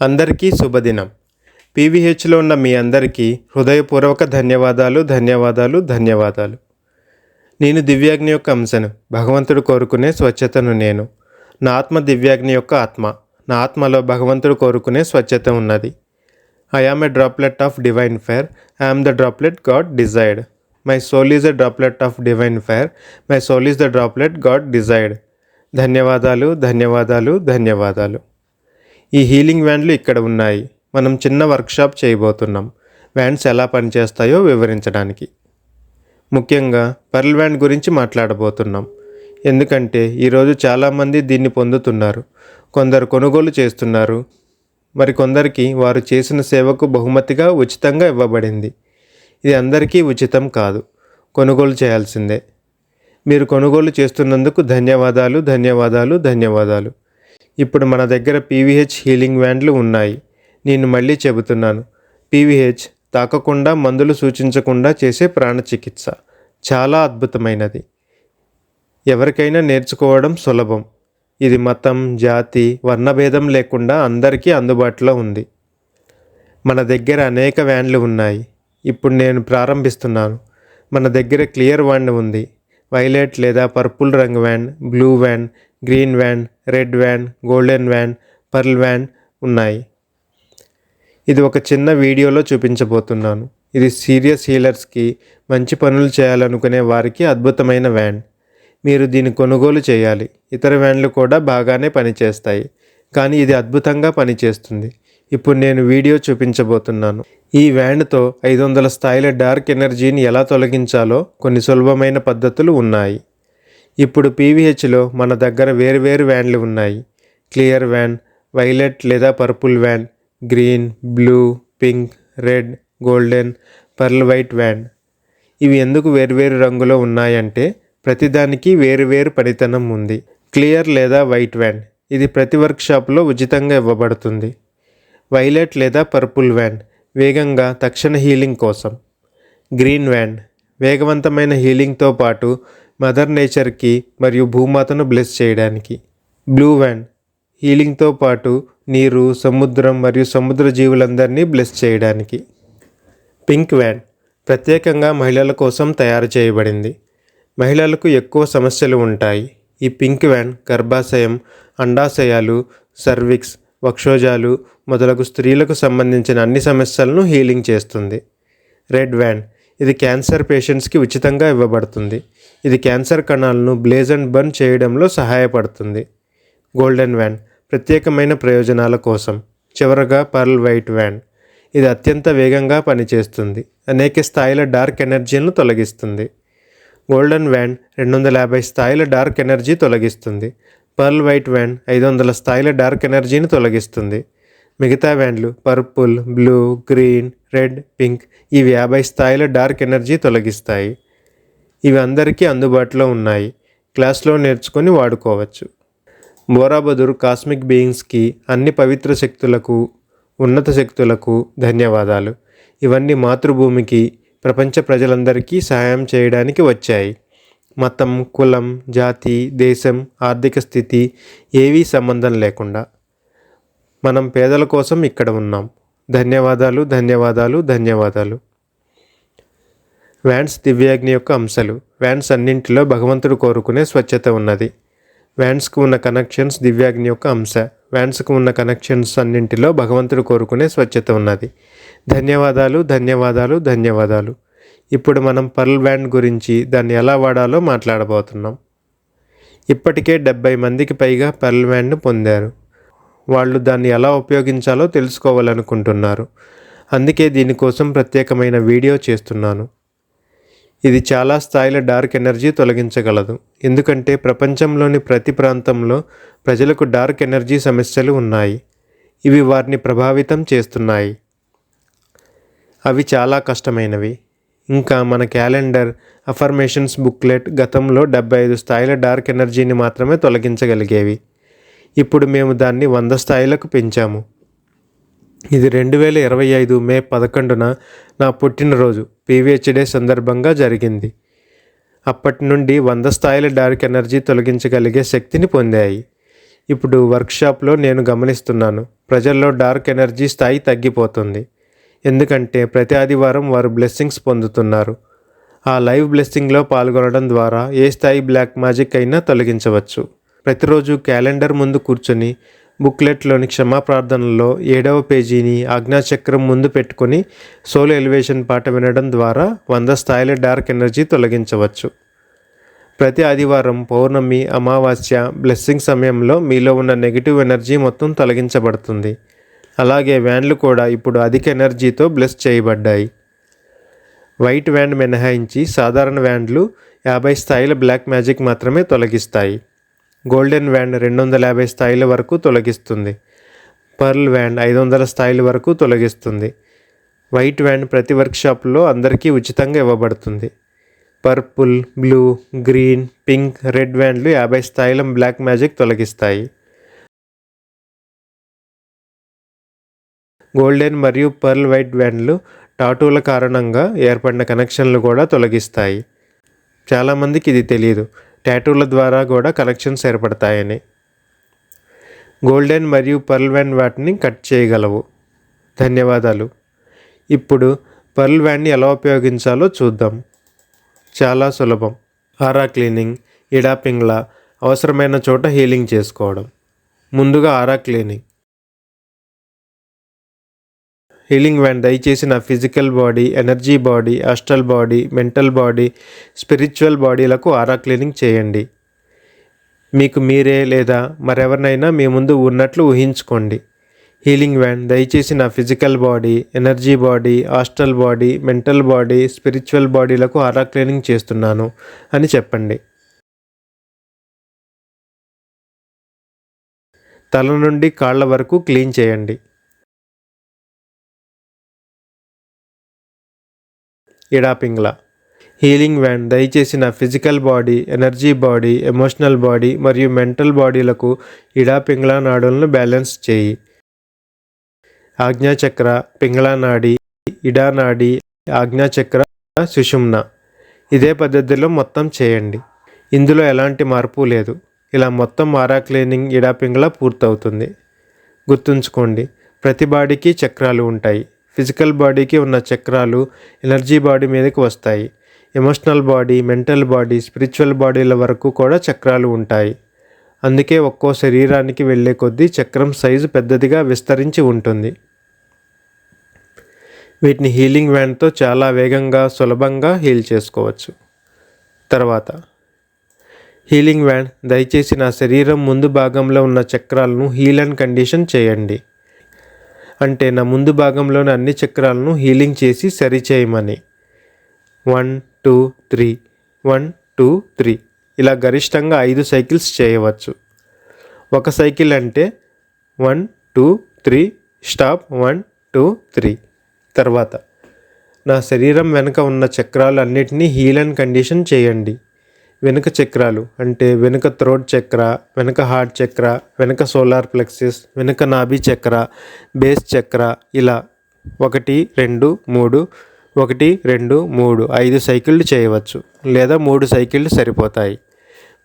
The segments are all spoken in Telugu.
అందరికీ శుభదినం. పీవీహెచ్లో ఉన్న మీ అందరికీ హృదయపూర్వక ధన్యవాదాలు ధన్యవాదాలు ధన్యవాదాలు. నేను దివ్యాగ్ని యొక్క అంశను భగవంతుడు కోరుకునే స్వచ్ఛతను నేను. నా ఆత్మ దివ్యాగ్ని యొక్క ఆత్మ నా ఆత్మలో భగవంతుడు కోరుకునే స్వచ్ఛత ఉన్నది. I am a droplet of divine fire I'm the droplet God desired my soul is a droplet of divine fire my soul is the droplet God desired ధన్యవాదాలు ధన్యవాదాలు ధన్యవాదాలు. ఈ హీలింగ్ వ్యాన్లు ఇక్కడ ఉన్నాయి. మనం చిన్న వర్క్షాప్ చేయబోతున్నాం. వ్యాన్స్ ఎలా పనిచేస్తాయో వివరించడానికి. ముఖ్యంగా పర్ల్ వ్యాన్ గురించి మాట్లాడబోతున్నాం. ఎందుకంటే ఈరోజు చాలామంది దీన్ని పొందుతున్నారు. కొందరు కొనుగోలు చేస్తున్నారు. మరి కొందరికి వారు చేసిన సేవకు బహుమతిగా ఉచితంగా ఇవ్వబడింది. ఇది అందరికీ ఉచితం కాదు. కొనుగోలు చేయాల్సిందే. మీరు కొనుగోలు చేస్తున్నందుకు ధన్యవాదాలు ధన్యవాదాలు ధన్యవాదాలు. ఇప్పుడు మన దగ్గర పీవీహెచ్ హీలింగ్ వ్యాండ్లు ఉన్నాయి. నేను మళ్ళీ చెబుతున్నాను. పీవీహెచ్ తాకకుండా మందులు సూచించకుండా చేసే ప్రాణ చికిత్స చాలా అద్భుతమైనది. ఎవరికైనా నేర్చుకోవడం సులభం. ఇది మతం జాతి వర్ణభేదం లేకుండా అందరికీ అందుబాటులో ఉంది. మన దగ్గర అనేక వ్యాన్లు ఉన్నాయి. ఇప్పుడు నేను ప్రారంభిస్తున్నాను. మన దగ్గర క్లియర్ వ్యాన్ ఉంది. వైలెట్ లేదా పర్పుల్ రంగు wand blue wand green wand red wand golden wand pearl wand ఉన్నాయి. ఇది ఒక చిన్న వీడియోలో చూపించబోతున్నాను. ఇది సీరియస్ హీలర్స్కి మంచి పనులు చేయాలనుకునే వారికి అద్భుతమైన వ్యాన్. మీరు దీన్ని కొనుగోలు చేయాలి. ఇతర వ్యాన్లు కూడా బాగానే పనిచేస్తాయి. కానీ ఇది అద్భుతంగా పనిచేస్తుంది. ఇప్పుడు నేను వీడియో చూపించబోతున్నాను. ఈ వ్యాన్తో ఐదు వందల స్థాయిల డార్క్ ఎనర్జీని ఎలా తొలగించాలో కొన్ని సులభమైన పద్ధతులు ఉన్నాయి. ఇప్పుడు పీవీహెచ్లో మన దగ్గర వేరువేరు వ్యాన్లు ఉన్నాయి. క్లియర్ వ్యాన్ వైలెట్ లేదా purple wand green blue pink red golden pearl white wand. ఇవి ఎందుకు వేరువేరు రంగులో ఉన్నాయంటే ప్రతిదానికి వేరువేరు పనితనం ఉంది. క్లియర్ లేదా వైట్ వ్యాన్. ఇది ప్రతి వర్క్షాప్లో ఉచితంగా ఇవ్వబడుతుంది. వైలెట్ లేదా పర్పుల్ వ్యాన్ వేగంగా తక్షణ హీలింగ్ కోసం. గ్రీన్ వ్యాన్ వేగవంతమైన హీలింగ్తో పాటు మదర్ నేచర్కి మరియు భూమాతను బ్లెస్ చేయడానికి. బ్లూ వ్యాన్ హీలింగ్తో పాటు నీరు సముద్రం మరియు సముద్ర జీవులందరినీ బ్లెస్ చేయడానికి. పింక్ వ్యాన్ ప్రత్యేకంగా మహిళల కోసం తయారు చేయబడింది. మహిళలకు ఎక్కువ సమస్యలు ఉంటాయి. ఈ పింక్ వ్యాన్ గర్భాశయం అండాశయాలు సర్విక్స్ వక్షోజాలు మొదలగు స్త్రీలకు సంబంధించిన అన్ని సమస్యలను హీలింగ్ చేస్తుంది. రెడ్ వ్యాన్ ఇది క్యాన్సర్ పేషెంట్స్కి ఉచితంగా ఇవ్వబడుతుంది. ఇది క్యాన్సర్ కణాలను బ్లేజ్ అండ్ బర్న్ చేయడంలో సహాయపడుతుంది. గోల్డెన్ వ్యాన్ ప్రత్యేకమైన ప్రయోజనాల కోసం. చివరగా పర్ల్ వైట్ వ్యాన్. ఇది అత్యంత వేగంగా పనిచేస్తుంది. అనేక స్థాయిల డార్క్ ఎనర్జీలను తొలగిస్తుంది. గోల్డెన్ వ్యాన్ రెండు వందల యాభై స్థాయిల డార్క్ ఎనర్జీ తొలగిస్తుంది. పర్ల్ వైట్ వ్యాన్ ఐదు వందల స్థాయిల డార్క్ ఎనర్జీని తొలగిస్తుంది. మిగతా వ్యాన్లు purple blue green red pink ఇవి యాభై స్థాయిల డార్క్ ఎనర్జీ తొలగిస్తాయి. ఇవి అందరికీ అందుబాటులో ఉన్నాయి. క్లాస్లో నేర్చుకొని వాడుకోవచ్చు. బోరాబదుర్ కాస్మిక్ బీయింగ్స్కి అన్ని పవిత్ర శక్తులకు ఉన్నత శక్తులకు ధన్యవాదాలు. ఇవన్నీ మాతృభూమికి ప్రపంచ ప్రజలందరికీ సహాయం చేయడానికి వచ్చాయి. మతం కులం జాతి దేశం ఆర్థిక స్థితి ఏవీ సంబంధం లేకుండా. మనం పేదల కోసం ఇక్కడ ఉన్నాం. ధన్యవాదాలు ధన్యవాదాలు ధన్యవాదాలు. వ్యాన్స్ దివ్యాగ్ని యొక్క అంశాలు. వ్యాన్స్ అన్నింటిలో భగవంతుడు కోరుకునే స్వచ్ఛత ఉన్నది. వ్యాన్స్కు ఉన్న కనెక్షన్స్ దివ్యాగ్ని యొక్క అంశ. వ్యాన్స్కు ఉన్న కనెక్షన్స్ అన్నింటిలో భగవంతుడు కోరుకునే స్వచ్ఛత ఉన్నది. ధన్యవాదాలు ధన్యవాదాలు ధన్యవాదాలు. ఇప్పుడు మనం పర్ల్ వ్యాన్ గురించి దాన్ని ఎలా వాడాలో మాట్లాడబోతున్నాం. ఇప్పటికే డెబ్బై మందికి పైగా పర్ల్ వ్యాన్ను పొందారు. వాళ్ళు దాన్ని ఎలా ఉపయోగించాలో తెలుసుకోవాలనుకుంటున్నారు. అందుకే దీనికోసం ప్రత్యేకమైన వీడియో చేస్తున్నాను. ఇది చాలా స్థాయిల డార్క్ ఎనర్జీ తొలగించగలదు. ఎందుకంటే ప్రపంచంలోని ప్రతి ప్రాంతంలో ప్రజలకు డార్క్ ఎనర్జీ సమస్యలు ఉన్నాయి. ఇవి వారిని ప్రభావితం చేస్తున్నాయి. అవి చాలా కష్టమైనవి. ఇంకా మన క్యాలెండర్ అఫర్మేషన్స్ బుక్లెట్ గతంలో డెబ్బై ఐదు స్థాయిల డార్క్ ఎనర్జీని మాత్రమే తొలగించగలిగేవి. ఇప్పుడు మేము దాన్ని వంద స్థాయిలకు పెంచాము. ఇది రెండు వేల ఇరవై ఐదు మే పదకొండున నా పుట్టినరోజు పీవీహెచ్ డే సందర్భంగా జరిగింది. అప్పటి నుండి వంద స్థాయిల డార్క్ ఎనర్జీ తొలగించగలిగే శక్తిని పొందాయి. ఇప్పుడు వర్క్షాప్లో నేను గమనిస్తున్నాను ప్రజల్లో డార్క్ ఎనర్జీ స్థాయి తగ్గిపోతుంది. ఎందుకంటే ప్రతి ఆదివారం వారు బ్లెస్సింగ్స్ పొందుతున్నారు. ఆ లైవ్ బ్లెస్సింగ్లో పాల్గొనడం ద్వారా ఏ స్థాయి బ్లాక్ మ్యాజిక్ అయినా తొలగించవచ్చు. ప్రతిరోజు క్యాలెండర్ ముందు కూర్చొని బుక్లెట్లోని క్షమా ప్రార్థనలో ఏడవ పేజీని ఆజ్ఞాచక్రం ముందు పెట్టుకొని సోలో ఎలివేషన్ పాట వినడం ద్వారా వంద స్థాయిల డార్క్ ఎనర్జీ తొలగించవచ్చు. ప్రతి ఆదివారం పౌర్ణమి అమావాస్య బ్లెస్సింగ్ సమయంలో మీలో ఉన్న నెగిటివ్ ఎనర్జీ మొత్తం తొలగించబడుతుంది. అలాగే వ్యాన్లు కూడా ఇప్పుడు అధిక ఎనర్జీతో బ్లెస్ చేయబడ్డాయి. వైట్ వ్యాండ్ మినహాయించి సాధారణ వ్యాండ్లు యాభై స్థాయిల బ్లాక్ మ్యాజిక్ మాత్రమే తొలగిస్తాయి. గోల్డెన్ వ్యాండ్ రెండు వందల యాభై స్థాయిల వరకు తొలగిస్తుంది. పర్ల్ వ్యాండ్ ఐదు వందల స్థాయిల వరకు తొలగిస్తుంది. వైట్ వ్యాండ్ ప్రతి వర్క్షాప్లో అందరికీ ఉచితంగా ఇవ్వబడుతుంది. Purple blue green pink red వ్యాండ్లు యాభై స్థాయిల బ్లాక్ మ్యాజిక్ తొలగిస్తాయి. గోల్డెన్ మరియు పర్ల్ వైట్ వ్యాండ్లు టాటూల కారణంగా ఏర్పడిన కనెక్షన్లు కూడా తొలగిస్తాయి. చాలామందికి ఇది తెలియదు టాటూల ద్వారా కూడా కలెక్షన్స్ ఏర్పడతాయని. గోల్డెన్ మరియు పర్ల్ వ్యాన్ వాటిని కట్ చేయగలవు. ధన్యవాదాలు. ఇప్పుడు పర్ల్ వ్యాన్ని ఎలా ఉపయోగించాలో చూద్దాం. చాలా సులభం. ఆరా క్లీనింగ్ ఇడాపింగ్లా అవసరమైన చోట హీలింగ్ చేసుకోవడం. ముందుగా ఆరా క్లీనింగ్. హీలింగ్ వ్యాన్ దయచేసి నా physical body energy body astral body mental body spiritual బాడీలకు aura cleaning చేయండి. మీకు మీరే లేదా మరెవరినైనా మీ ముందు ఉన్నట్లు ఊహించుకోండి. హీలింగ్ వ్యాన్ దయచేసి నా physical body energy body astral body mental body spiritual బాడీలకు aura cleaning చేస్తున్నాను అని చెప్పండి. తల నుండి కాళ్ళ వరకు క్లీన్ చేయండి. ఇడాపింగ్లా హీలింగ్ వ్యాన్ దయచేసి నా physical body energy body emotional body మరియు మెంటల్ బాడీలకు ఇడాపింగ్లా నాడులను బ్యాలెన్స్ చేయి. ఆజ్ఞాచక్ర పింగళా నాడి ఇడా నాడి ఆజ్ఞాచక్ర సుషుమ్న. ఇదే పద్ధతిలో మొత్తం చేయండి. ఇందులో ఎలాంటి మార్పు లేదు. ఇలా మొత్తం ఆరా క్లీనింగ్ ఇడాపింగ్లా పూర్తవుతుంది. గుర్తుంచుకోండి ప్రతి బాడీకి చక్రాలు ఉంటాయి. ఫిజికల్ బాడీకి ఉన్న చక్రాలు ఎనర్జీ బాడీ మీదకి వస్తాయి. Emotional body mental body spiritual బాడీల వరకు కూడా చక్రాలు ఉంటాయి. అందుకే ఒక్కో శరీరానికి వెళ్ళే కొద్దీ చక్రం సైజు పెద్దదిగా విస్తరించి ఉంటుంది. వీటిని హీలింగ్ వ్యాన్తో చాలా వేగంగా సులభంగా హీల్ చేసుకోవచ్చు. తర్వాత హీలింగ్ వ్యాన్ దయచేసి నా శరీరం ముందు భాగంలో ఉన్న చక్రాలను హీల్ అండ్ కండిషన్ చేయండి. అంటే నా ముందు భాగంలోని అన్ని చక్రాలను హీలింగ్ చేసి సరిచేయమని. One two three. One two three. ఇలా గరిష్టంగా ఐదు సైకిల్స్ చేయవచ్చు. ఒక సైకిల్ అంటే one two three. Stop. One two three. తర్వాత నా శరీరం వెనుక ఉన్న చక్రాలు అన్నిటినీ హీల్ అండ్ కండిషన్ చేయండి. వెనుక చక్రాలు అంటే వెనుక థ్రోట్ చక్ర వెనుక హార్ట్ చక్ర వెనుక సోలార్ ప్లెక్సిస్ వెనుక నాభి చక్ర బేస్ చక్ర ఇలా ఒకటి రెండు మూడు ఒకటి రెండు మూడు ఐదు సైకిళ్ళు చేయవచ్చు లేదా మూడు సైకిళ్ళు సరిపోతాయి.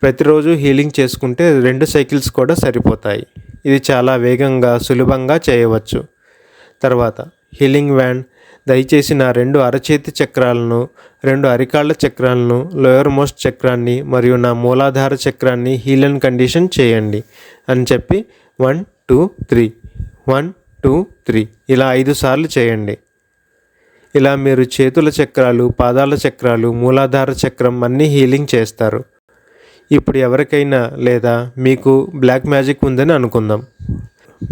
ప్రతిరోజు హీలింగ్ చేసుకుంటే రెండు సైకిల్స్ కూడా సరిపోతాయి. ఇది చాలా వేగంగా సులభంగా చేయవచ్చు. తర్వాత హీలింగ్ వ్యాన్ దయచేసి నా రెండు అరచేతి చక్రాలను రెండు అరికాళ్ళ చక్రాలను లోయర్ మోస్ట్ చక్రాన్ని మరియు నా మూలాధార చక్రాన్ని హీల్ అండ్ కండిషన్ చేయండి అని చెప్పి one two three one two three ఇలా ఐదు సార్లు చేయండి. ఇలా మీరు చేతుల చక్రాలు పాదాల చక్రాలు మూలాధార చక్రం అన్నీ హీలింగ్ చేస్తారు. ఇప్పుడు ఎవరికైనా లేదా మీకు బ్లాక్ మ్యాజిక్ ఉందని అనుకుందాం.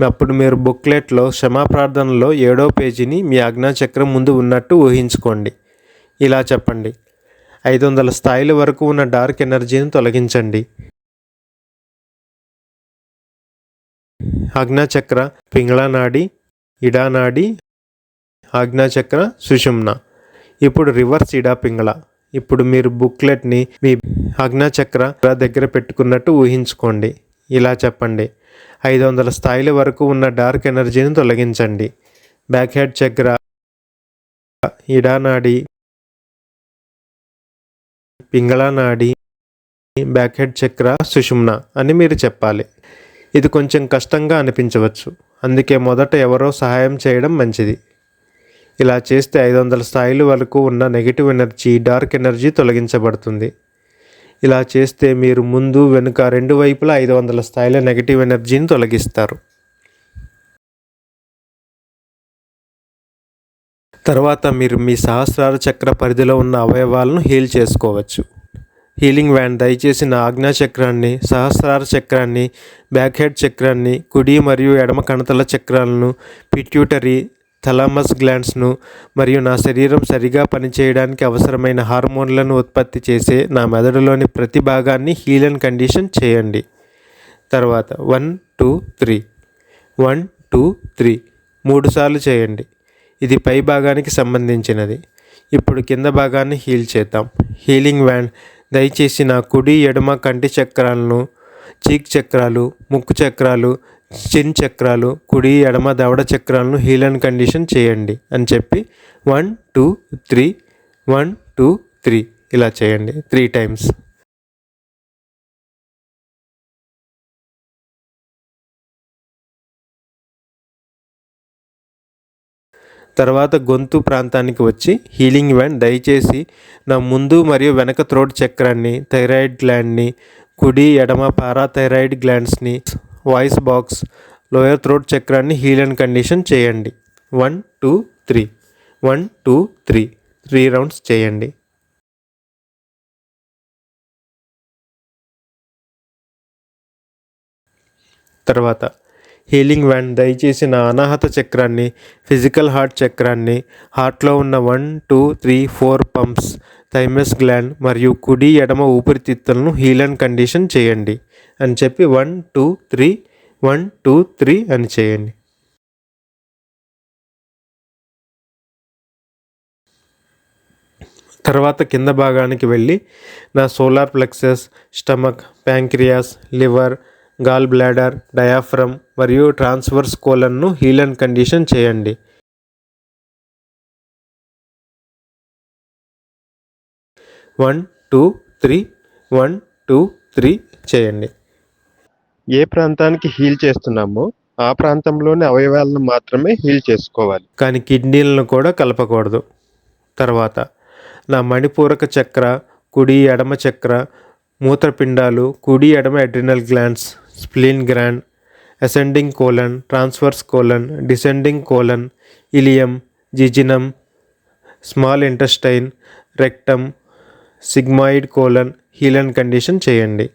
అప్పుడు మీరు బుక్లెట్లో క్షమాప్రార్థనలో ఏడో పేజీని మీ ఆజ్ఞాచక్రం ముందు ఉన్నట్టు ఊహించుకోండి. ఇలా చెప్పండి. ఐదు వందల స్థాయిల వరకు ఉన్న డార్క్ ఎనర్జీని తొలగించండి. ఆజ్ఞాచక్ర పింగళనాడి ఇడానాడి ఆజ్ఞాచక్ర సుషుమ్న. ఇప్పుడు రివర్స్ ఇడా పింగళ. ఇప్పుడు మీరు బుక్లెట్ని మీ ఆజ్ఞాచక్ర దగ్గర పెట్టుకున్నట్టు ఊహించుకోండి. ఇలా చెప్పండి. ఐదు వందల స్థాయిల వరకు ఉన్న డార్క్ ఎనర్జీని తొలగించండి. Back head chakra ఇడానాడి పింగళానాడి back head chakra సుషుమ్న అని మీరు చెప్పాలి. ఇది కొంచెం కష్టంగా అనిపించవచ్చు. అందుకే మొదట ఎవరో సహాయం చేయడం మంచిది. ఇలా చేస్తే ఐదు వందల స్థాయిల వరకు ఉన్న నెగిటివ్ ఎనర్జీ డార్క్ ఎనర్జీ తొలగించబడుతుంది. ఇలా చేస్తే మీరు ముందు వెనుక రెండు వైపులా ఐదు వందల స్థాయిల నెగిటివ్ ఎనర్జీని తొలగిస్తారు. తర్వాత మీరు మీ సహస్రార చక్ర పరిధిలో ఉన్న అవయవాలను హీల్ చేసుకోవచ్చు. హీలింగ్ వ్యాన్ దయచేసి నా ఆజ్ఞా చక్రాన్ని సహస్రార చక్రాన్ని బ్యాక్ హెడ్ చక్రాన్ని కుడి మరియు ఎడమ కణతల చక్రాలను పిట్యూటరీ థలామస్ గ్లాండ్స్ను మరియు నా శరీరం సరిగా పనిచేయడానికి అవసరమైన హార్మోన్లను ఉత్పత్తి చేసే నా మెదడులోని ప్రతి భాగాన్ని హీల్ అండ్ కండిషన్ చేయండి. తర్వాత one two three. One two three. మూడుసార్లు చేయండి. ఇది పై భాగానికి సంబంధించినది. ఇప్పుడు కింద భాగాన్ని హీల్ చేద్దాం. హీలింగ్ వ్యాన్ దయచేసి నా కుడి ఎడమ కంటి చక్రాలను చీక్ చక్రాలు ముక్కు చక్రాలు చిన్ చక్రాలు కుడి ఎడమ దవడ చక్రాలను హీల్ అండ్ కండిషన్ చేయండి అని చెప్పి one two three one two three ఇలా చేయండి. Three times. తర్వాత గొంతు ప్రాంతానికి వచ్చి హీలింగ్ వ్యాన్ దయచేసి నా ముందు మరియు వెనక త్రోట్ చక్రాన్ని థైరాయిడ్ గ్లాండ్ని కుడి ఎడమ పారాథైరాయిడ్ గ్లాండ్స్ని వాయిస్ బాక్స్ లోయర్ థ్రోట్ చక్రాన్ని హీల్ అండ్ కండిషన్ చేయండి. One two three. One two three. Three rounds చేయండి. తర్వాత హీలింగ్ వ్యాన్ దయచేసి నా అనాహత చక్రాన్ని ఫిజికల్ హార్ట్ చక్రాన్ని హార్ట్లో ఉన్న one two three four pumps thymus gland మరియు కుడి ఎడమ ఊపిరితిత్తులను హీల్ అండ్ కండిషన్ చేయండి. అని చెప్పి one two three one two three అని చేయండి. తర్వాత కింద భాగానికి వెళ్ళి నా solar plexus stomach pancreas liver gall bladder diaphragm మరియు ట్రాన్స్వర్స్ కోలన్ను హీల్ అండ్ కండిషన్ చేయండి. One two three one two three చేయండి. ఏ ప్రాంతానికి హీల్ చేస్తున్నామో ఆ ప్రాంతంలోని అవయవాలను మాత్రమే హీల్ చేసుకోవాలి. కానీ కిడ్నీలను కూడా కలపకూడదు. తర్వాత నా మణిపూరక చక్ర కుడి ఎడమ చక్ర మూత్రపిండాలు కుడి ఎడమ adrenal glands spleen gland ascending colon transverse colon descending colon ileum jejunum small intestine rectum sigmoid colon heal and condition చేయండి.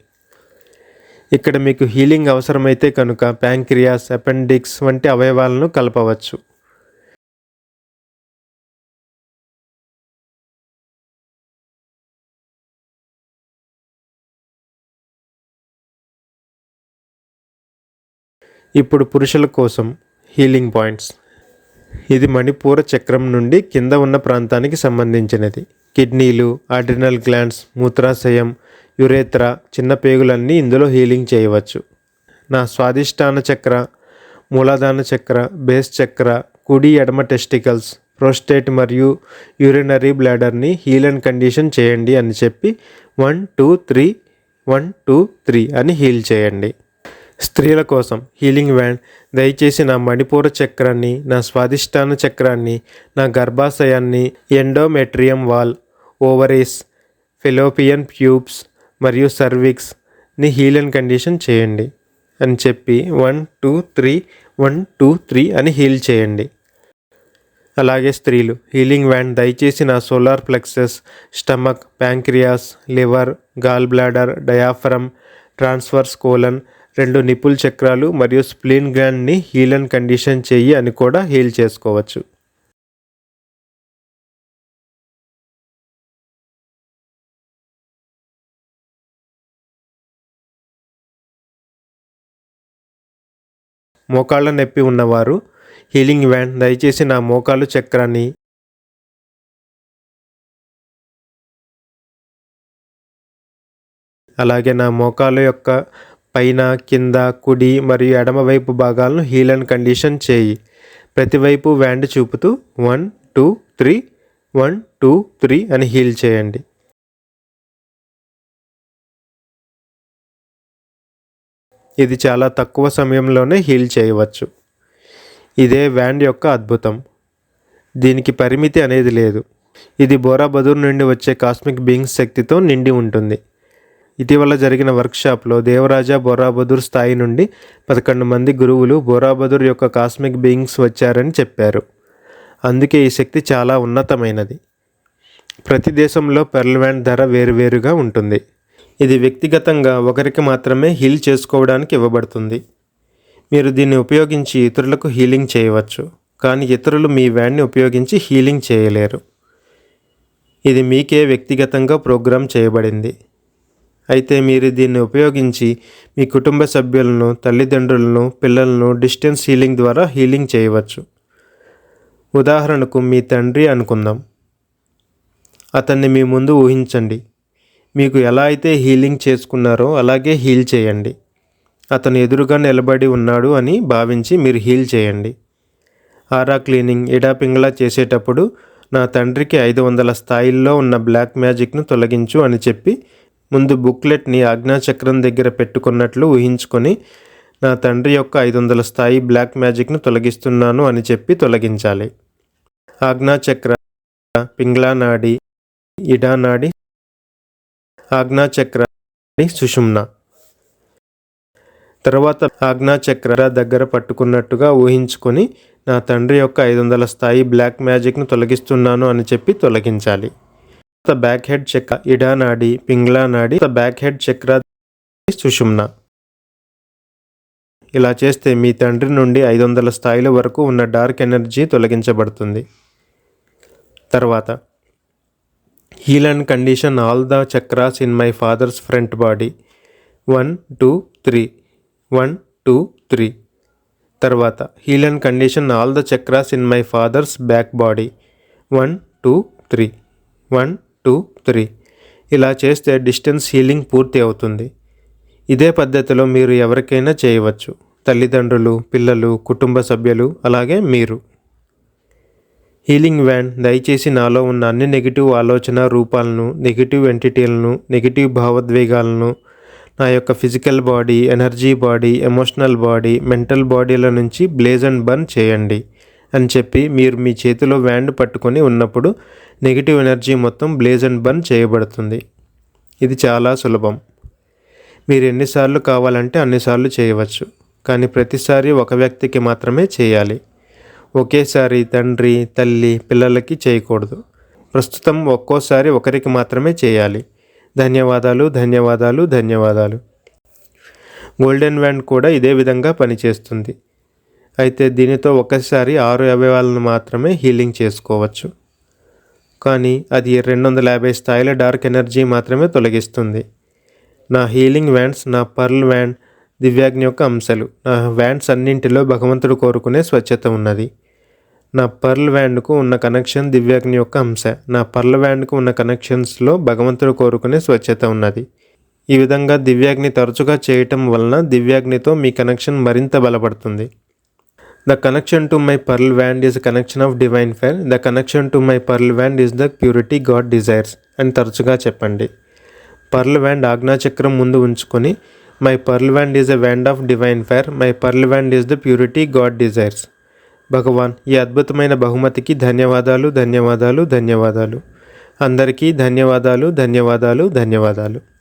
ఇక్కడ మీకు హీలింగ్ అవసరమైతే కనుక ప్యాంక్రియాస్ అపెండిక్స్ వంటి అవయవాలను కలపవచ్చు. ఇప్పుడు పురుషుల కోసం హీలింగ్ పాయింట్స్. ఇది మణిపూర చక్రం నుండి కింద ఉన్న ప్రాంతానికి సంబంధించినది. కిడ్నీలు అడ్రినల్ గ్లాండ్స్ మూత్రాశయం యురేత్రా చిన్న పేగులన్నీ ఇందులో హీలింగ్ చేయవచ్చు. నా స్వాదిష్టాన చక్ర మూలాధాన చక్ర బేస్ చక్ర కుడి ఎడమ టెస్టికల్స్ ప్రోస్టేట్ మరియు యూరినరీ బ్లాడర్ని హీల్ అండ్ కండిషన్ చేయండి అని చెప్పి one two three one two three అని హీల్ చేయండి. స్త్రీల కోసం హీలింగ్ వ్యాన్ దయచేసి నా మణిపూర చక్రాన్ని నా స్వాదిష్టాన చక్రాన్ని నా గర్భాశయాన్ని endometrium wall ovaries fallopian tubes మరియు సర్విక్స్ని హీల్ అండ్ కండిషన్ చేయండి అని చెప్పి one two three one two three అని హీల్ చేయండి. అలాగే స్త్రీలు హీలింగ్ వ్యాన్ దయచేసి నా solar plexus stomach pancreas liver gall bladder diaphragm transverse colon రెండు నిపుల్ చక్రాలు మరియు స్ప్లీన్ గ్లాండ్ని హీల్ అండ్ కండిషన్ చెయ్యి అని కూడా హీల్ చేసుకోవచ్చు. మోకాళ్ళ నొప్పి ఉన్నవారు హీలింగ్ వ్యాన్ దయచేసి నా మోకాలు చక్రాన్ని అలాగే నా మోకాలు యొక్క పైన కింద కుడి మరియు ఎడమవైపు భాగాలను హీల్ అండ్ కండిషన్ చేయి. ప్రతివైపు వ్యాండ్ చూపుతూ one two three one two three అని హీల్ చేయండి. ఇది చాలా తక్కువ సమయంలోనే హీల్ చేయవచ్చు. ఇదే వ్యాండ్ యొక్క అద్భుతం. దీనికి పరిమితి అనేది లేదు. ఇది బోరాబదూర్ నుండి వచ్చే కాస్మిక్ బీయింగ్స్ శక్తితో నిండి ఉంటుంది. ఇటీవల జరిగిన వర్క్షాప్లో దేవరాజా బోరాబదూర్ స్థాయి నుండి పదకొండు మంది గురువులు బోరాబదూర్ యొక్క కాస్మిక్ బీయింగ్స్ వచ్చారని చెప్పారు. అందుకే ఈ శక్తి చాలా ఉన్నతమైనది. ప్రతి దేశంలో పెర్ల్ వ్యాండ్ ధర వేరువేరుగా ఉంటుంది. ఇది వ్యక్తిగతంగా ఒకరికి మాత్రమే హీల్ చేసుకోవడానికి ఇవ్వబడుతుంది. మీరు దీన్ని ఉపయోగించి ఇతరులకు హీలింగ్ చేయవచ్చు కానీ ఇతరులు మీ వ్యాన్ని ఉపయోగించి హీలింగ్ చేయలేరు. ఇది మీకే వ్యక్తిగతంగా ప్రోగ్రామ్ చేయబడింది. అయితే మీరు దీన్ని ఉపయోగించి మీ కుటుంబ సభ్యులను తల్లిదండ్రులను పిల్లలను డిస్టెన్స్ హీలింగ్ ద్వారా హీలింగ్ చేయవచ్చు. ఉదాహరణకు మీ తండ్రి అనుకుందాం. అతన్ని మీ ముందు ఊహించండి. మీకు ఎలా అయితే హీలింగ్ చేసుకున్నారో అలాగే హీల్ చేయండి. అతను ఎదురుగా నిలబడి ఉన్నాడు అని భావించి మీరు హీల్ చేయండి. ఆరా క్లీనింగ్ ఇడాపింగ్లా చేసేటప్పుడు నా తండ్రికి ఐదు వందల స్థాయిల్లో ఉన్న బ్లాక్ మ్యాజిక్ను తొలగించు అని చెప్పి ముందు బుక్లెట్ని ఆజ్ఞాచక్రం దగ్గర పెట్టుకున్నట్లు ఊహించుకొని నా తండ్రి యొక్క ఐదు వందల స్థాయి బ్లాక్ మ్యాజిక్ను తొలగిస్తున్నాను అని చెప్పి తొలగించాలి. ఆజ్ఞాచక్ర పింగ్లా నాడి ఇడా నాడి ఆజ్ఞాచక్రాన్ని సుషుమ్న. తర్వాత ఆజ్ఞాచక్ర దగ్గర పట్టుకున్నట్టుగా ఊహించుకొని నా తండ్రి యొక్క ఐదు వందల స్థాయి బ్లాక్ మ్యాజిక్ను తొలగిస్తున్నాను అని చెప్పి తొలగించాలి. బ్యాక్ హెడ్ చక్ర ఇడా నాడి పింగ్లా నాడి బ్యాక్ హెడ్ చక్ర సుషుమ్న. ఇలా చేస్తే మీ తండ్రి నుండి ఐదు వందల స్థాయిల వరకు ఉన్న డార్క్ ఎనర్జీ తొలగించబడుతుంది. తర్వాత heal and condition all the chakras in my father's front body. One two three. One two three. తర్వాత heal and condition all the chakras in my father's back body. One two three. One two three. ఇలా చేస్తే డిస్టెన్స్ హీలింగ్ పూర్తి అవుతుంది. ఇదే పద్ధతిలో మీరు ఎవరికైనా చేయవచ్చు. తల్లిదండ్రులు పిల్లలు కుటుంబ సభ్యులు అలాగే మీరు. హీలింగ్ వ్యాన్ దయచేసి నాలో ఉన్న అన్ని నెగిటివ్ ఆలోచన రూపాలను నెగిటివ్ ఎంటిటీలను నెగిటివ్ భావోద్వేగాలను నా యొక్క physical body energy body emotional body mental బాడీల నుంచి బ్లేజ్ అండ్ బర్న్ చేయండి అని చెప్పి మీరు మీ చేతిలో వ్యాండ్ పట్టుకొని ఉన్నప్పుడు నెగిటివ్ ఎనర్జీ మొత్తం బ్లేజ్ అండ్ బర్న్ చేయబడుతుంది. ఇది చాలా సులభం. మీరు ఎన్నిసార్లు కావాలంటే అన్నిసార్లు చేయవచ్చు. కానీ ప్రతిసారి ఒక వ్యక్తికి మాత్రమే చేయాలి. ఒకేసారి తండ్రి తల్లి పిల్లలకి చేయకూడదు. ప్రస్తుతం ఒక్కోసారి ఒకరికి మాత్రమే చేయాలి. ధన్యవాదాలు ధన్యవాదాలు ధన్యవాదాలు. గోల్డెన్ వ్యాండ్ కూడా ఇదే విధంగా పనిచేస్తుంది. అయితే దీనితో ఒకసారి ఆరు అవయవాలను మాత్రమే హీలింగ్ చేసుకోవచ్చు. కానీ అది రెండు వందల యాభై స్థాయిల డార్క్ ఎనర్జీ మాత్రమే తొలగిస్తుంది. నా హీలింగ్ వ్యాండ్స్ నా పర్ల్ వ్యాండ్ దివ్యాగ్ని యొక్క అంశాలు. నా వ్యాండ్స్ అన్నింటిలో భగవంతుడు కోరుకునే స్వచ్ఛత ఉన్నది. నా పర్ల్ వ్యాండ్కు ఉన్న కనెక్షన్ దివ్యాగ్ని యొక్క అంశ. నా పర్ల్ వ్యాండ్కు ఉన్న కనెక్షన్స్లో భగవంతుడు కోరుకునే స్వచ్ఛత ఉన్నది. ఈ విధంగా దివ్యాగ్ని తరచుగా చేయటం వలన దివ్యాగ్నితో మీ కనెక్షన్ మరింత బలపడుతుంది. The connection to my pearl wand is connection of divine fire. The connection to my pearl wand is the purity God desires అని తరచుగా చెప్పండి. పర్ల్ వ్యాండ్ ఆజ్ఞాచక్రం ముందు ఉంచుకొని my pearl wand is a wand of divine fire. My pearl wand is the purity God desires. భగవాన్ ఈ అద్భుతమైన బహుమతికి ధన్యవాదాలు ధన్యవాదాలు ధన్యవాదాలు. అందరికీ ధన్యవాదాలు ధన్యవాదాలు ధన్యవాదాలు.